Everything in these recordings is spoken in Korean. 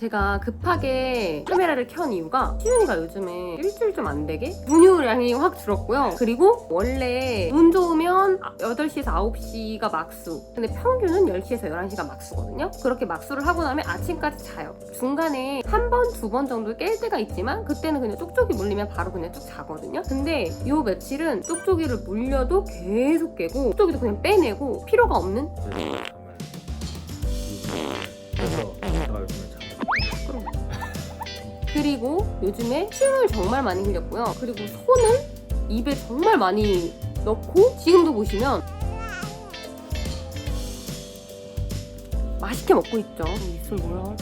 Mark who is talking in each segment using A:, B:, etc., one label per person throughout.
A: 제가 급하게 카메라를 켠 이유가 시윤이가 요즘에 일주일 좀 안 되게 분유량이 확 줄었고요. 그리고 원래 운 좋으면 8시에서 9시가 막수. 근데 평균은 10시에서 11시가 막수거든요. 그렇게 막수를 하고 나면 아침까지 자요. 중간에 한 번, 두 번 정도 깰 때가 있지만 그때는 그냥 쪽쪽이 물리면 바로 그냥 쭉 자거든요. 근데 요 며칠은 쪽쪽이를 물려도 계속 깨고 쪽쪽이도 그냥 빼내고 필요가 없는 그리고 요즘에 침을 정말 많이 흘렸고요. 그리고 손을 입에 정말 많이 넣고 지금도 보시면 맛있게 먹고 있죠. 입술 뭐야?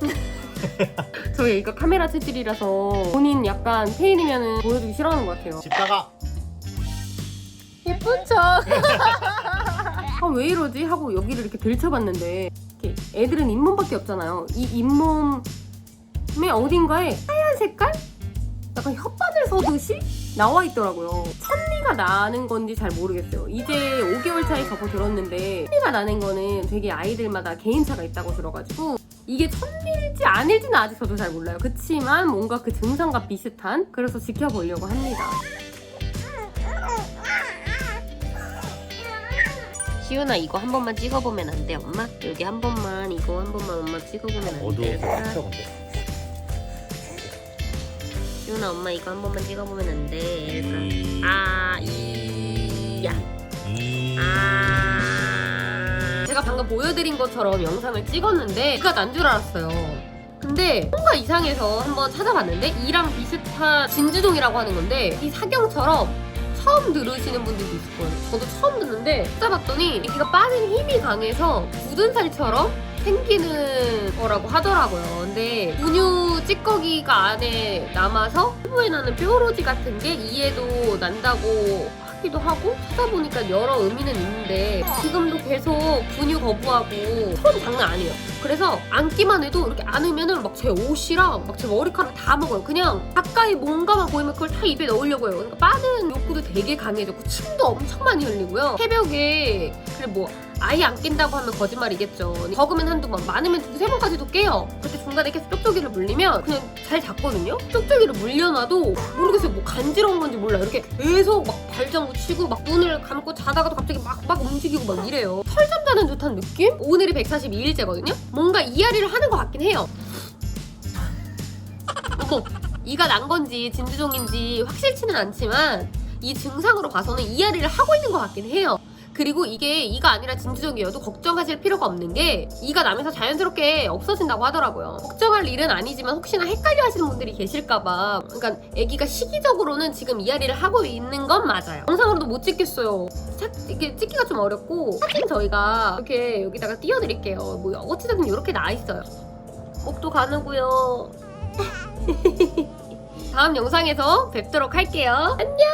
A: 저 얘가 카메라 체질이라서 본인 약간 페일이면은 보여주기 싫어하는 것 같아요.
B: 집 가가
A: 예쁜 척. 아, 왜 이러지? 하고 여기를 이렇게 들춰봤는데 이렇게 애들은 잇몸밖에 없잖아요. 이 잇몸의 어딘가에 하얀 색깔? 약간 혓바늘 서듯이 나와 있더라고요. 천리가 나는 건지 잘 모르겠어요. 이제 5개월 차에 접어들었는데 천리가 나는 거는 되게 아이들마다 개인차가 있다고 들어가지고 이게 천리일지 아닐지는 아직 저도 잘 몰라요. 그치만 뭔가 그 증상과 비슷한 그래서 지켜보려고 합니다. 시윤아 이거 한 번만 찍어보면 안 돼 엄마? 여기 한 번만 이거 한 번만 엄마 찍어보면 안
B: 어두워서
A: 돼?
B: 근데
A: 시윤아 엄마 이거 한 번만 찍어보면 안 돼?
B: 이-
A: 아, 이, 야,
B: 이-
A: 아. 제가 방금 보여드린 것처럼 영상을 찍었는데 이가 난 줄 알았어요. 근데 뭔가 이상해서 한번 찾아봤는데 이랑 비슷한 진주종이라고 하는 건데 이 사경처럼 처음 들으시는 분들도 있을 거예요. 저도 처음 듣는데 찾아봤더니 애기가 빠는 힘이 강해서 굳은 살처럼 생기는 거라고 하더라고요. 근데 분유 찌꺼기가 안에 남아서 피부에 나는 뾰루지 같은 게 이에도 난다고 하기도 하고 찾아보니까 여러 의미는 있는데 지금도 계속 분유 거부하고 손 장난 아니에요. 그래서 안기만 해도 이렇게 안으면은 막 제 옷이랑 막 제 머리카락 다 먹어요. 그냥 가까이 뭔가만 보이면 그걸 다 입에 넣으려고 해요. 그러니까 빠는 욕구도 되게 강해졌고 침도 엄청 많이 흘리고요. 새벽에 그래 뭐 아예 안 깬다고 하면 거짓말이겠죠. 적으면 한두 번, 많으면 두세 번까지도 깨요. 그때 중간에 계속 쪽쪽이를 물리면 그냥 잘 잤거든요? 쪽쪽이를 물려놔도 모르겠어요. 뭐 간지러운 건지 몰라요. 이렇게 계속 막 발장구 치고 막 눈을 감고 자다가도 갑자기 막, 막 움직이고 막 이래요. 털잠 자는 듯한 느낌? 오늘이 142일째거든요? 뭔가 이야리를 하는 것 같긴 해요. 어머, 이가 난 건지 진주종인지 확실치는 않지만 이 증상으로 봐서는 이야리를 하고 있는 것 같긴 해요. 그리고 이게 이가 아니라 진주종이어도 걱정하실 필요가 없는 게 이가 나면서 자연스럽게 없어진다고 하더라고요. 걱정할 일은 아니지만 혹시나 헷갈려 하시는 분들이 계실까봐. 그러니까 아기가 시기적으로는 지금 이야리를 하고 있는 건 맞아요. 영상으로도 못 찍겠어요. 차, 이게 찍기가 좀 어렵고 사진 저희가 이렇게 여기다가 띄워드릴게요. 뭐 어찌됐든 이렇게 나와 있어요. 목도 가누고요. 다음 영상에서 뵙도록 할게요. 안녕.